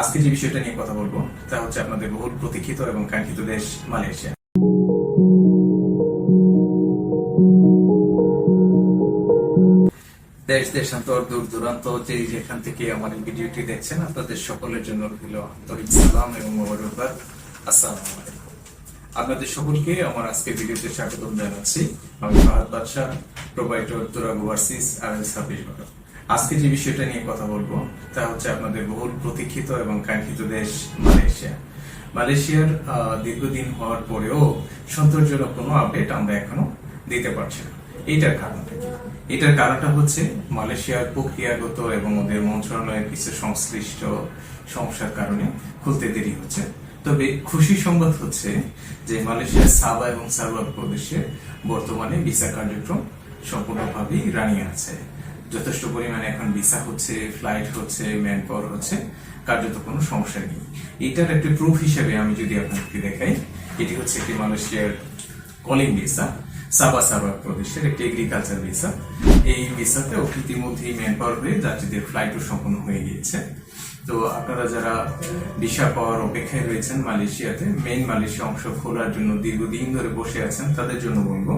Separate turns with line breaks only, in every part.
আজকে যে বিষয়টা নিয়ে কথা বলব, তা হচ্ছে আপনাদের বহুল প্রতীক্ষিত এবং কাঙ্ক্ষিত দেশ মালয়েশিয়া। দেশ দেশান্তর দূর দূরান্ত, যে যেখান থেকে আমার ভিডিওটি দেখছেন, আপনাদের সকলের জন্য রইল আন্তরিক সালাম এবং মোবারকবাদ। আসসালামু আপনাদের সকলকে আমার আজকে ভিডিওতে স্বাগতম জানাচ্ছি। আমি ফাহাদ বাদশাহ, প্রোভাইডার তুরাগ ওভারসিস আর ছাব্বিশ বারো আজকে যে বিষয়টা নিয়ে কথা বলব, তা হচ্ছে আপনাদের বহুল প্রতীক্ষিত এবং কাঙ্ক্ষিত দেশ মালয়েশিয়া। মালয়েশিয়ার দীর্ঘদিন হওয়ার পরেও সন্তোষজনক কোনো আপডেট আমরা এখনও দিতে পারছি না। এইটার কারণটা কি? এটার কারণটা হচ্ছে মালয়েশিয়ার প্রক্রিয়াগত এবং ওদের মন্ত্রণালয়ের কিছু সংশ্লিষ্ট সমস্যার কারণে খুলতে দেরি হচ্ছে। তবে খুশি সংবাদ হচ্ছে যে মালয়েশিয়ার সাবা এবং সারওয়ার প্রদেশে বর্তমানে ভিসা কার্যক্রম সম্পূর্ণভাবেই রানিং আছে। যথেষ্ট পরিমাণে এখন ভিসা হচ্ছে ফ্লাইট হচ্ছে ম্যান পাওয়ার হচ্ছে, কার্যত কোনো সমস্যা নেই। এটার একটা প্রুফ হিসেবে আমি যদি আপনাদেরকে দেখাই, এটি হচ্ছে একটি মালয়েশিয়ার কলিং ভিসা সাবা সাবা প্রদেশের একটি এগ্রিকালচার ভিসা এই ভিসাতে ইতিমধ্যেই ম্যান পাওয়ার হয়ে যাত্রীদের ফ্লাইটও সম্পন্ন হয়ে গিয়েছে। তো আপনারা যারা ভিসা পাওয়ার অপেক্ষায় রয়েছেন মালয়েশিয়াতে মেইন মালয়েশিয়া অংশ খোলার জন্য দীর্ঘদিন ধরে বসে আছেন, তাদের জন্য বলব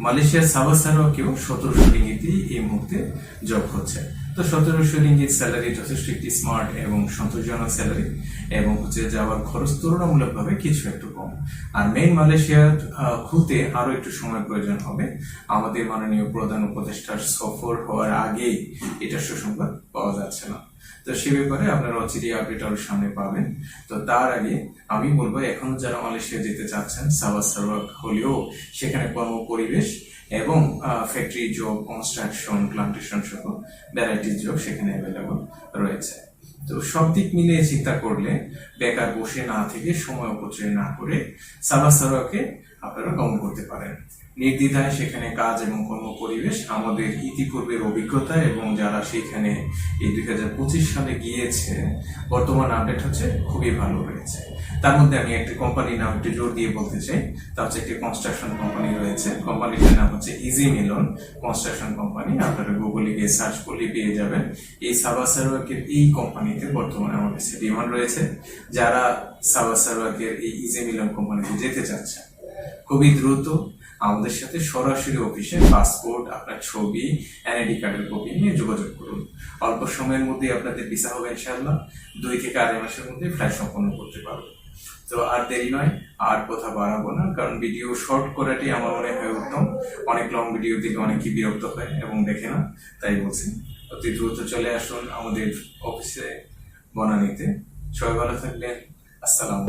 মালয়েশিয়ার সাবা সারাওকেও সতেরোশো রিঙ্গিতই এই মুহূর্তে জব হচ্ছে তো সতেরোশো রিঙ্গিত স্যালারি যথেষ্ট একটি স্মার্ট এবং সন্তোষজনক স্যালারি এবং হচ্ছে যাওয়ার খরচ তুলনামূলকভাবে কিছু একটু কম। আর মেইন মালয়েশিয়ার আহ, খুলতে আরও একটু সময় প্রয়োজন হবে। আমাদের মাননীয় প্রধান উপদেষ্টার সফর হওয়ার আগেই এটা সুসংবাদ পাওয়া যাচ্ছে না। তো সে ব্যাপারে আপনারা অচিরি আপডেট আরও সামনে পাবেন। তো তার আগে আমি বলব, এখন যারা মালয়েশিয়া যেতে চাচ্ছেন সাবাস সার্ভাক হলেও সেখানে কর্ম পরিবেশ এবং ফ্যাক্টরি জব কনস্ট্রাকশন প্লান্টেশন সহ ভ্যারাইটিস জব সেখানে অ্যাভেলেবল রয়েছে। তো সব দিক মিলিয়ে চিন্তা করলে বেকার বসে না থেকে সময় অপচয় না করে সাবা সার্ভাকে আপনারা গমন করতে পারেন। নির্দ্বিধায় সেখানে কাজ এবং কর্ম পরিবেশ আমাদের ইতিপূর্বের অভিজ্ঞতা এবং যারা সেখানে এই দুই হাজার পঁচিশ সালে গিয়েছে, বর্তমান আপডেট হচ্ছে, খুবই ভালো হয়েছে। তার মধ্যে আমি একটি কোম্পানির নাম একটু জোর দিয়ে বলতে চাই তা হচ্ছে একটি কনস্ট্রাকশন কোম্পানি রয়েছে কোম্পানিটার নাম হচ্ছে ইজি মিলন কনস্ট্রাকশন কোম্পানি আপনারা গুগলে গিয়ে সার্চ করলে পেয়ে যাবেন। এই সাবা সার্ভাকের এই কোম্পানিতে বর্তমানে আমার কাছে ডিমান্ড রয়েছে। যারা সাবা সার্ভাকের এই ইজি মিলন কোম্পানিতে যেতে চাচ্ছেন খুবই দ্রুত আমাদের সাথে সরাসরি অফিসে পাসপোর্ট আপনার ছবি এনআইডি কার্ডের কপি নিয়ে যোগাযোগ করুন। অল্প সময়ের মধ্যে আপনাদের ভিসা হবে ইনশাআল্লাহ। দুই থেকে আড়াই মাসের মধ্যে ফ্লাইট সম্পন্ন করতে পারবেন। তো আর দেরি নয়, আর কথা বাড়াবো না, কারণ ভিডিও শর্ট করাটি আমার মনে হয় উত্তম। অনেক লং ভিডিও দিকে অনেকেই বিরক্ত হয় এবং দেখে না, তাই বলছি। অতি দ্রুত চলে আসুন আমাদের অফিসে বনানিতে। সবাই ভালো থাকবেন। আসসালাম